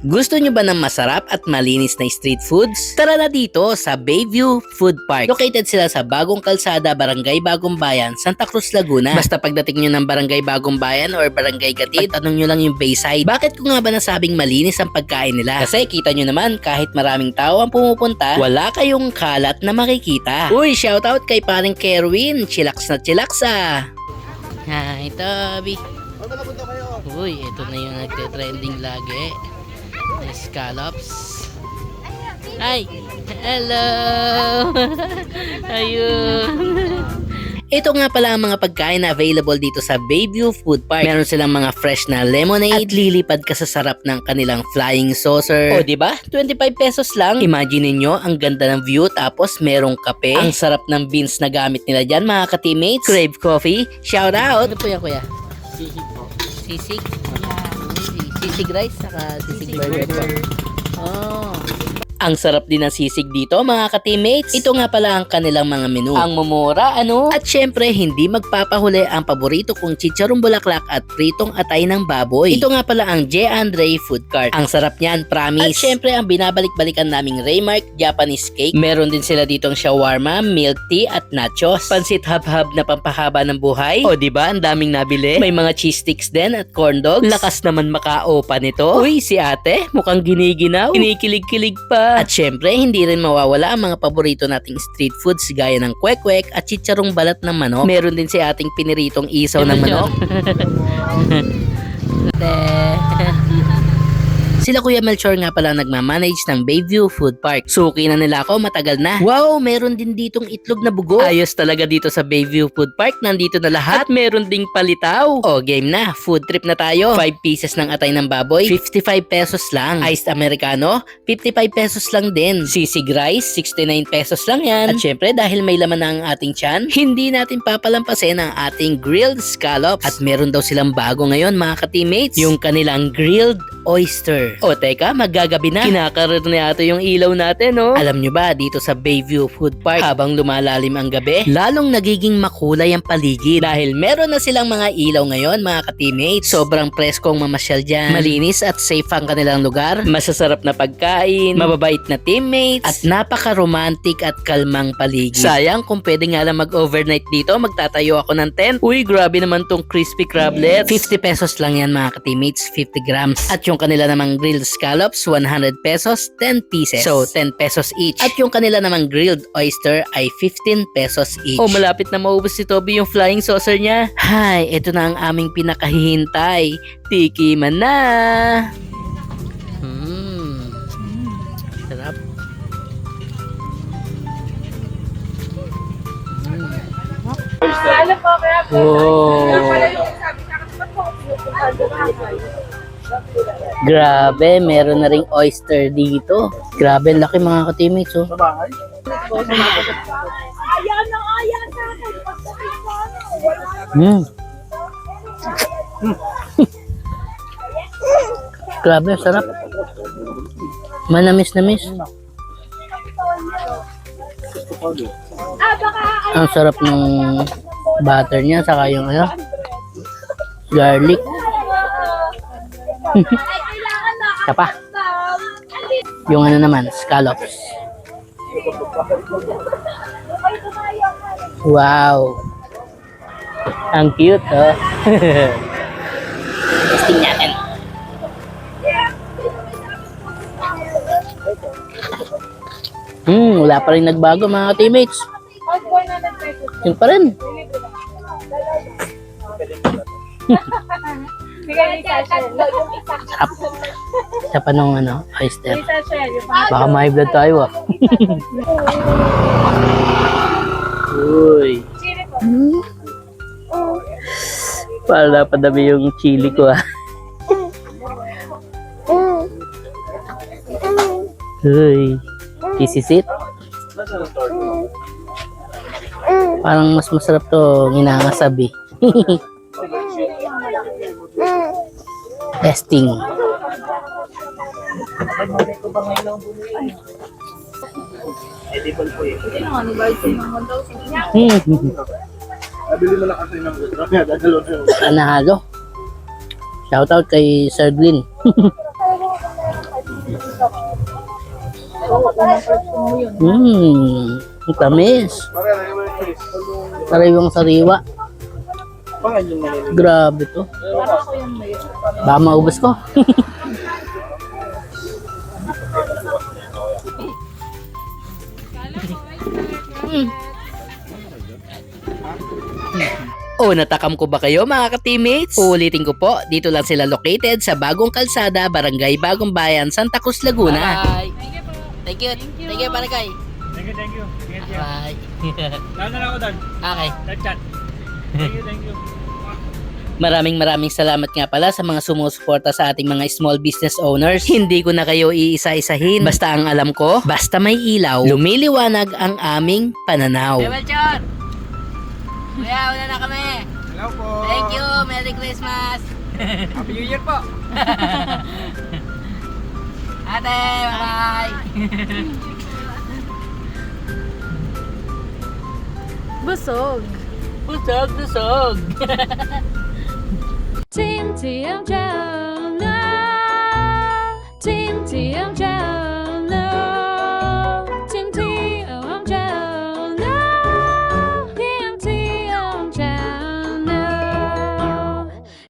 Gusto nyo ba ng masarap at malinis na street foods? Tara na dito sa Bayview Food Park. Located sila sa Bagong Kalsada, Barangay Bagong Bayan, Santa Cruz, Laguna. Basta pagdating nyo ng Barangay Bagong Bayan or Barangay Gatid, tanong nyo lang yung Bayside. Bakit ko nga ba nasabing malinis ang pagkain nila? Kasi kita nyo naman, kahit maraming tao ang pumupunta, wala kayong kalat na makikita. Uy, shoutout kay paring Kerwin. Chillax na chillax ah. Hi, Toby. Uy, ito na yung nagte-trending lagi. Scallops. Hi! Hello! Ayun! Ito nga pala ang mga pagkain na available dito sa Bayview Food Park. Meron silang mga fresh na lemonade at lilipad ka sa sarap ng kanilang flying saucer. O di ba? 25 pesos lang. Imagine niyo ang ganda ng view tapos merong kape. Ang sarap ng beans na gamit nila diyan mga ka-teammates. Crave Coffee. Shout out! Ano po yan kuya? Sisig po. Sisig? Sisig rice saka sisig burger po. Oh. Ang sarap din ng sisig dito mga ka-teammates. Ito nga pala ang kanilang mga menu. Ang mumura ano? At syempre hindi magpapahuli ang paborito kong chicharong bulaklak at pritong atay ng baboy. Ito nga pala ang J. Andre Food Cart. Ang sarap niyan, promise. At syempre ang binabalik-balikan naming Raymark Japanese Cake. Meron din sila ditong shawarma, milk tea at nachos. Pansit hab-hab na pampahaba ng buhay. O di ba ang daming nabili? May mga cheese sticks din at corn dogs. Lakas naman makao pa nito. Uy, si ate, mukhang giniginaw. Kinikilig-kilig pa. At syempre, hindi rin mawawala ang mga paborito nating street foods gaya ng kwek-kwek at chicharong balat ng manok. Meron din si ating piniritong isaw ng manok. Sila Kuya Melchor nga pala nagmamanage ng Bayview Food Park. Suki na nila ako matagal na. Wow, meron din ditong itlog na bugo. Ayos talaga dito sa Bayview Food Park. Nandito na lahat. At meron ding palitaw. O, game na. Food trip na tayo. 5 pieces ng atay ng baboy. 55 pesos lang. Iced Americano, 55 pesos lang din. Sisig rice, 69 pesos lang yan. At syempre, dahil may laman na ang ating tiyan, hindi natin papalampasin ang ating grilled scallops. At meron daw silang bago ngayon mga ka-teammates. Yung kanilang grilled oyster. O teka, maggagabi na. Kinakaroon na yata yung ilaw natin, no? Alam nyo ba, dito sa Bayview Food Park, habang lumalalim ang gabi, lalong nagiging makulay ang paligid. Dahil meron na silang mga ilaw ngayon, mga ka-teammates. Sobrang preskong mamasyal dyan. Malinis at safe ang kanilang lugar. Masasarap na pagkain, mababait na teammates, at napaka-romantic at kalmang paligid. Sayang kung pwede nga lang mag-overnight dito, magtatayo ako ng tent. Uy, grabe naman tong crispy crablets. 50 pesos lang yan mga ka-teammates, 50 grams. At yung kanila namang grilled scallops, 100 pesos, 10 pieces. So, 10 pesos each. At yung kanila namang grilled oyster ay 15 pesos each. Oh, malapit na maubos si Toby yung flying saucer niya. Hay, ito na ang aming pinakahihintay. Tiki man na! Hmm. Sarap. Po. Wow. Wala Grabe, meron na ring oyster dito. Grabe, laki mga ka-teammates, oh. Na sa. Pagdating ko, ano, wala na. Mm. Grabe, sarap. Manamis-namis. Ang sarap ng butter niya, saka yung ano, garlic. Isa pa. Yung ano naman, scallops. Wow. Ang cute, oh. Testing natin. Hmm, wala pa rin nagbago mga teammates. Pag 100 pesos. Yun pa rin. Bigay ni Sasha. Yung isa. Isa pa nung ano, oyster. Sasha, pang- Baka may blood tayo ah. Uy. Chili po. Para napadami yung chili ko ah. Uy. Kisisit. Parang mas masarap to nginangasabi. Testing. Hmm. Nabili mo na kasi ng gusto. Dadalo na yung Anahalo. Shoutout kay Sir Glyn. Mmm, ang tamis. Sariwang sariwa. Pangan yung nalilimutan. Grabe to. Baka maubos ko. O, natakam ko ba kayo mga ka-teammates? Uulitin ko po, dito lang sila located sa Bagong Kalsada, Barangay Bagong Bayan, Santa Cruz, Laguna. Bye! Thank you. Thank you, Barangay. Thank you, thank you. Ingat yan. Bye. Saan na lang ako doon? okay. Chat, chat. Thank you, thank you. Maraming maraming salamat nga pala sa mga sumusuporta sa ating mga small business owners. Hindi ko na kayo iisa-isahin. Basta ang alam ko, basta may ilaw, lumiliwanag ang aming pananaw. Melchor! Kuya, una na kami. Hello po. Thank you. Merry Christmas. Happy New Year po. Ate, bye-bye. Busog. Busog, busog. Team TM Channel. Team TM Channel.